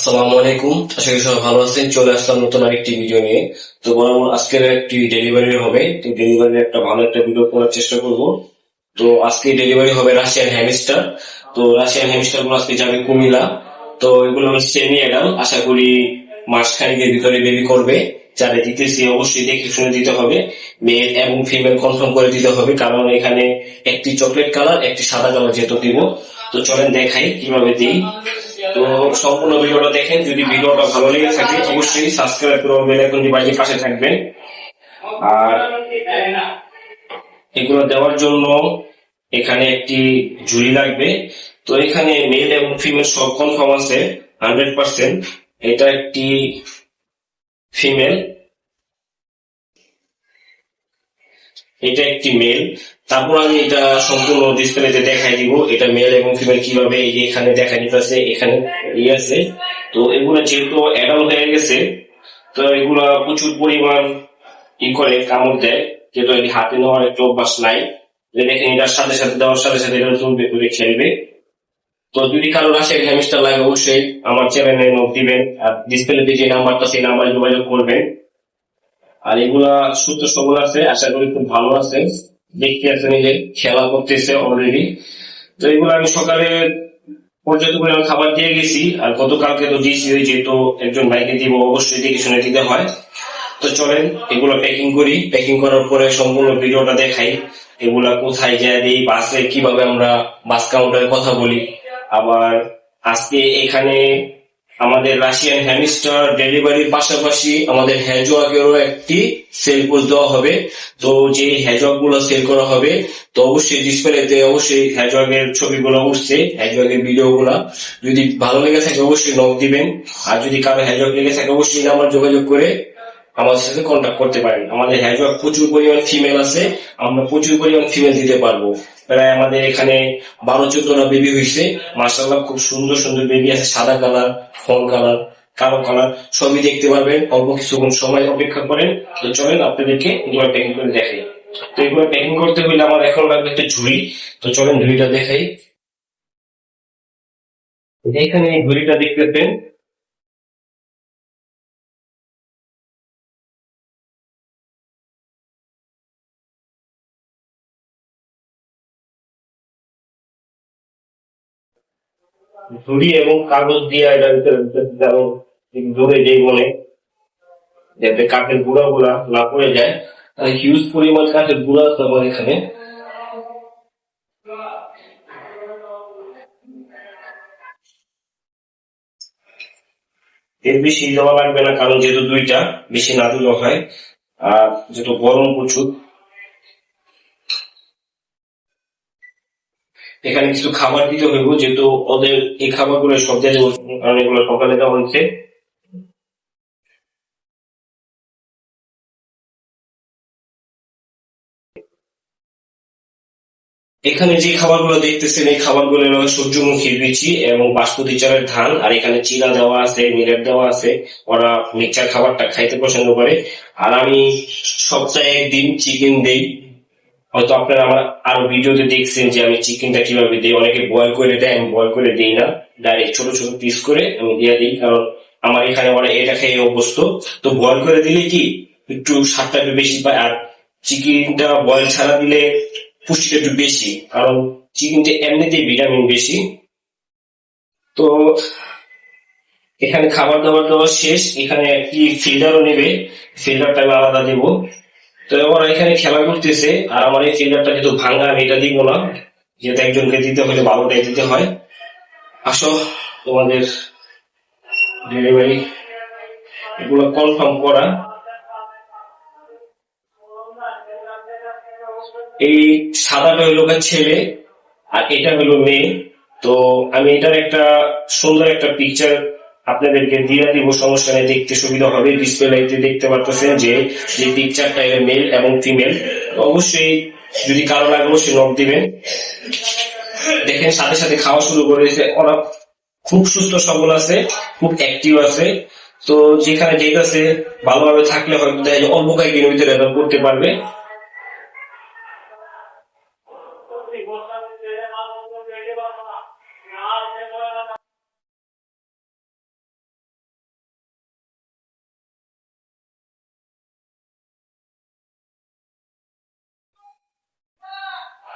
আসসালামু আলাইকুম। আশা করি সবাই ভালো আছেন। চলে আসলাম নতুন আরেকটি ভিডিও নিয়ে। তো আজকের একটি ডেলিভারি হবে। তো ডেলিভারি একটা ভালো একটা ভিডিও করার চেষ্টা করব। তো আজকে ডেলিভারি হবে রাশিয়ান হ্যামস্টার তো রাশিয়ান হ্যামস্টারগুলো আজকে যাবে কুমিল্লা। তো এগুলো আমি সেমি আশা করি ভিতরে বেবি করবে। যারা দিতেছি অবশ্যই দেখে শুনে দিতে হবে। মেল এবং ফিমেল কনফার্ম করে দিতে হবে। কারণ এখানে একটি চকলেট কালার একটি সাদা কালার যেহেতু দিব। তো চলেন দেখাই কীভাবে দিই। তো সম্পূর্ণ ভিডিওটা দেখেন। যদি ভিডিওটা ভালো লেগে থাকে, অবশ্যই সাবস্ক্রাইব করে বেল আইকনটি বাজিয়ে পাশে থাকবেন। আর এগুলো দেওয়ার জন্য এখানে একটি ঝুলি লাগবে। তো এখানে মেল এবং ফিমেল সব কনফার্ম আছে হান্ড্রেড পার্সেন্ট এটা একটি ফিমেল এটা একটি মেল তারপর আমি এটা সম্পূর্ণ ডিসপ্লেতে দেখাই দিব। এটা মেল এবং ফিমেল কীভাবে এখানে দেখা দিতেছে, এখানে ই আছে। তো এগুলো যেহেতু অ্যাডাল্ট হয়ে গেছে, তো এগুলা প্রচুর পরিমাণ ই করে, কামড় দেয়। যেহেতু এটি হাতে নেওয়ার একটু অভ্যাস নাই। দেখেন এটার সাথে সাথে দেওয়ার সাথে সাথে এটা তুলবে করে খেলবে। তো যদি কারোর আসে হ্যামস্টার লাগে অবশ্যই আমার চ্যানেলে নোট দিবেন। আর ডিসপ্লেতে যে নাম্বারটা সেই নাম্বারে যোগাযোগ করবেন। আর এগুলা সুস্থ সবল আছে, আশা করি খুব ভালো আছে। দেখতে আছে নিজে, খেলা করতেছে অলরেডি তো এগুলো আমি সকালে পর্যাপ্ত পরিমাণ খাবার দিয়ে গেছি, আর গতকালকে তো দিয়েছি যেহেতু একজন বাইকে দিব, অবশ্যই দেখে শুনে দিতে হয়। তো চলেন, এগুলো প্যাকিং করি। প্যাকিং করার পরে সম্পূর্ণ ভিডিওটা দেখাই, এগুলা কোথায় যায় দিই বাসে কীভাবে আমরা বাস কাউন্টারে কথা বলি। আবার আজকে এখানে আমাদের রাশিয়ান হ্যামিস্টার ডেলিভারির পাশাপাশি আমাদের হ্যাজওয়াকেরও একটি সেল পোস্ট দেওয়া হবে। তো যে হ্যাজওয়াকগুলো সেল করা হবে, তো অবশ্যই ডিসপ্লেতে অবশ্যই হ্যাজওয়াকের ছবিগুলো উঠছে হ্যাজওয়াকের ভিডিও গুলা যদি ভালো লেগে থাকে অবশ্যই নক দিবেন। আর যদি কারও হ্যাজওয়াক লেগে থাকে, অবশ্যই আমার যোগাযোগ করে আমাদের সাথে কন্ট্যাক্ট করতে পারেন। আমাদের হ্যাজওয়াগ প্রচুর পরিমাণ ফিমেল আছে, আমরা প্রচুর পরিমাণ ফিমেল দিতে পারব। প্রায় আমাদের এখানে বারো, চোদ্দটা বেবি হয়েছে। মার্শাল্লাহ খুব সুন্দর সুন্দর বেবি আছে, সাদা কালার ফল কালার কালো কালার সবই দেখতে পারবেন। অল্প কিছুক্ষণ সময় অপেক্ষা করেন। তো চলেন আপনাদেরকে এগুলো প্যাকিং করে দেখাই। তো এগুলো প্যাকিং করতে হলে আমার এখন লাগবে একটা ঝুড়ি। তো চলেন ঝুড়িটা দেখাই। এখানে এই ঝুড়িটা দেখতেছেন। ঝুড়ি এবং কাগজ দিয়ে ভিতরে যেন জোরে যেই বলে, যাতে কাঠের গুঁড়া গুলা না পড়ে যায়। তাহলে হিউজ পরিমাণ কাঠের গুঁড়া আছে আমার এখানে। এর বেশি দেওয়া লাগবে না, কারণ যেহেতু দুইটা, বেশি না দিলেও হয়। আর যেহেতু গরম প্রচুর এখানে কিছু খাবার দিতে হইব, যেহেতু ওদের এই খাবারগুলো সব জায়গায় এগুলো সকালে দেওয়া হয়েছে। এখানে যে খাবারগুলো দেখতেছেন, এই খাবারগুলো হলো সূর্যমুখী বীচি এবং বাসপতি চালের ধান, আর এখানে চিরা দেওয়া আছে, মিলেট দেওয়া আছে। ওরা মিক্সচার খাবারটা খাইতে পছন্দ করে। আর আমি সপ্তাহে একদিন চিকেন দেই। হয়তো আপনারা আমার আরও ভিডিওতে দেখছেন যে আমি চিকেনটা কীভাবে দিই। অনেকে বয়ল করে দেয়, আমি বয়ল করে দিই না। ডাইরেক্ট ছোট ছোট পিস করে আমি দিয়ে দিই। কারণ আমার এখানে ওরা এটা খেয়ে অভ্যস্ত। তো বয়ল করে দিলে কি একটু স্বাদটা একটু বেশি পায়। আর চিকেনটা বয়ল ছাড়া দিলে পুষ্টিটা একটু বেশি। কারণ চিকেনটা এমনিতেই ভিটামিন বেশি। তো এখানে খাবার দাবার দেওয়া শেষ। এখানে একটি ফিল্টারও নেবে। ফিল্টারটা আমি আলাদা দেবো। তো ওরা এখানে খেলা করতেছে আর আমার এই ফিল্টারটা যেহেতু ভাঙা আমি এটা দিব না। যেহেতু একজনকে দিতে হলে ভালোটাই দিতে হয়। আসো, তোমাদের ডেলিভারি এগুলো কনফার্ম করা। এই সাদাটা হইল ছেলে, আর এটা হলো মেয়ে। তো আমি এটার একটা সুন্দর একটা পিকচার আপনাদেরকে দিয়ে দিব, সমস্যা দেখতে সুবিধা হবে। ডিসপ্লেতে দেখতে পারতেছেন যে যে পিকচারটা এটা মেল এবং ফিমেল অবশ্যই যদি কারও লাগে, অবশ্যই নক দিবেন। দেখেন, সাথে সাথে খাওয়া শুরু করেছে। ওরা খুব সুস্থ, সবল আছে, খুব অ্যাক্টিভ আছে। তো যেখানে যেটা আছে, ভালোভাবে থাকলে হয়তো অল্প কয়েকদিনের ভিতরে করতে পারবে।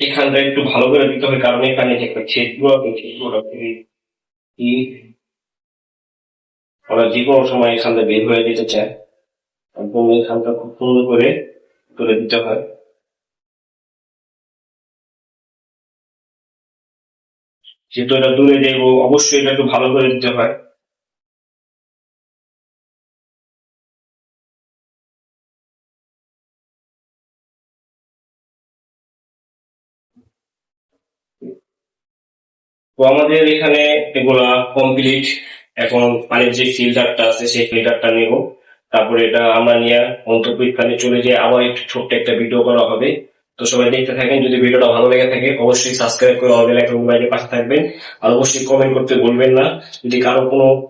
এখানটা একটু ভালো করে দিতে হবে, কারণ এখানে একটা ছেদগুলো আছে ছেদগুলো কি? ওরা যে কোনো সময় এখানটা বের হয়ে যেতে চায় একদম এখানটা খুব সুন্দর করে তুলে দিতে হয়। যেহেতু এটা দূরে যাইবো, অবশ্যই এটা একটু ভালো করে দিতে হয়। তো আমাদের এখানে এগুলা কমপ্লিট এখন পানির যে ফিল্টারটা আছে, সেই ফিল্টারটা নেব। তারপরে এটা আমরা নিয়ে অন্তর্পরীক্ষানে চলে যেয়ে আবার একটু ছোট্ট একটা ভিডিও করা হবে। তো সবাই দেখতে থাকেন, যদি ভিডিওটা ভালো লেগে থাকে, অবশ্যই সাবস্ক্রাইব করে অল বেল মোবাইলের পাশে থাকবেন। আর অবশ্যই কমেন্ট করতে বলবেন না। যদি কারও কোনো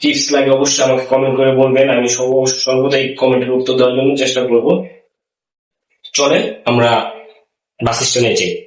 টিপস লাগে, অবশ্যই আমাকে কমেন্ট করে বলবেন। আমি সর্ব- সর্বদাই কমেন্টের উত্তর দেওয়ার জন্য চেষ্টা করব। চলে আমরা বাস স্ট্যান্ডে যাই।